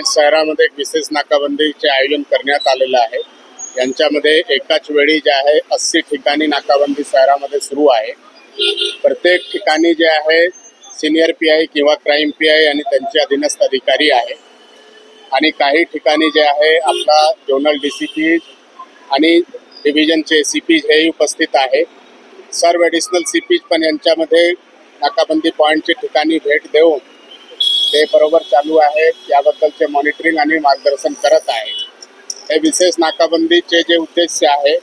आज शहरामध्ये एक विशेष नाकाबंदीचे आयोजन करण्यात आलेलं आहे. यांच्यामध्ये एकाच वेळी जे आहे अस्सी ठिकाणी नाकाबंदी शहरामध्ये सुरू आहे. प्रत्येक ठिकाणी जे आहे सिनियर पी आय किंवा क्राईम पी आय आणि त्यांचे अधीनस्थ अधिकारी आहे. आणि काही ठिकाणी जे आहे आपला जोनल डी सी पी आणि डिव्हिजनचे सी पी हेही उपस्थित आहे. सर्व ॲडिशनल सी पी पण यांच्यामध्ये नाकाबंदी पॉईंटच्या ठिकाणी भेट देऊन ते बरोबर चालू आहे. याबद्दलचे मॉनिटरिंग आणि मार्गदर्शन करत आहे. हे विशेष नाकाबंदीचे जे उद्देश आहे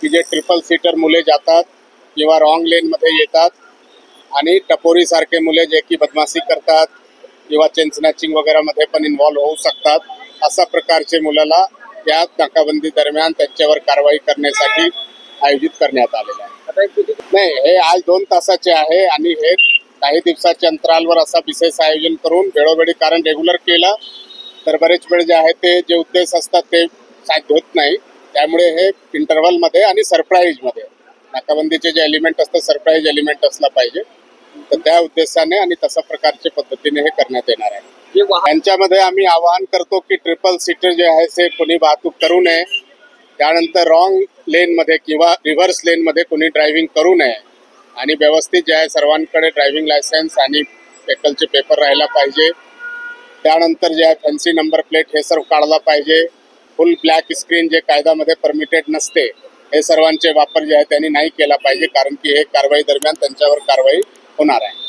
की जे ट्रिपल सीटर मुले जातात किंवा रॉंग लेनमध्ये येतात आणि टपोरीसारखे मुले जे की बदमाशी करतात किंवा चेन स्नॅचिंग वगैरेमध्ये पण इन्व्हॉल्व होऊ शकतात अशा प्रकारचे मुलाला या नाकाबंदी दरम्यान त्यांच्यावर कारवाई करण्यासाठी आयोजित करण्यात आलेलं आहे. नाही हे आज दोन तासाचे आहे आणि हे काही दिवसाच्या अंतरालवर असा विशेष आयोजन करून वेळोवेळी कारण रेग्युलर केलं. तर बरेच वेळ जे आहे ते जे उद्देश असतात ते साध्य होत नाही. त्यामुळे हे इंटरव्हलमध्ये आणि सरप्राईजमध्ये नाकाबंदीचे जे एलिमेंट असतात सरप्राईज एलिमेंट असला पाहिजे. तर त्या उद्देशाने आणि तशा प्रकारच्या पद्धतीने हे करण्यात येणार आहे. जे वाहन यांच्यामध्ये आम्ही आवाहन करतो की ट्रिपल सीटर जे आहे ते कोणी वाहतूक करू नये. त्यानंतर रॉंग लेनमध्ये किंवा रिव्हर्स लेनमध्ये कोणी ड्रायव्हिंग करू नये. आणि व्यवस्थित जे आहे सर्वांकडे ड्रायव्हिंग लायसन्स आणि व्हेकलचे पेपर राहायला पाहिजे. त्यानंतर जे आहे फॅन्सी नंबर प्लेट हे सर्व काढला पाहिजे. फुल ब्लॅक स्क्रीन जे कायद्यामध्ये परमिटेड नसते हे सर्वांचे वापर जे आहे त्यांनी नाही केला पाहिजे कारण की हे कारवाई दरम्यान त्यांच्यावर कारवाई होणार आहे.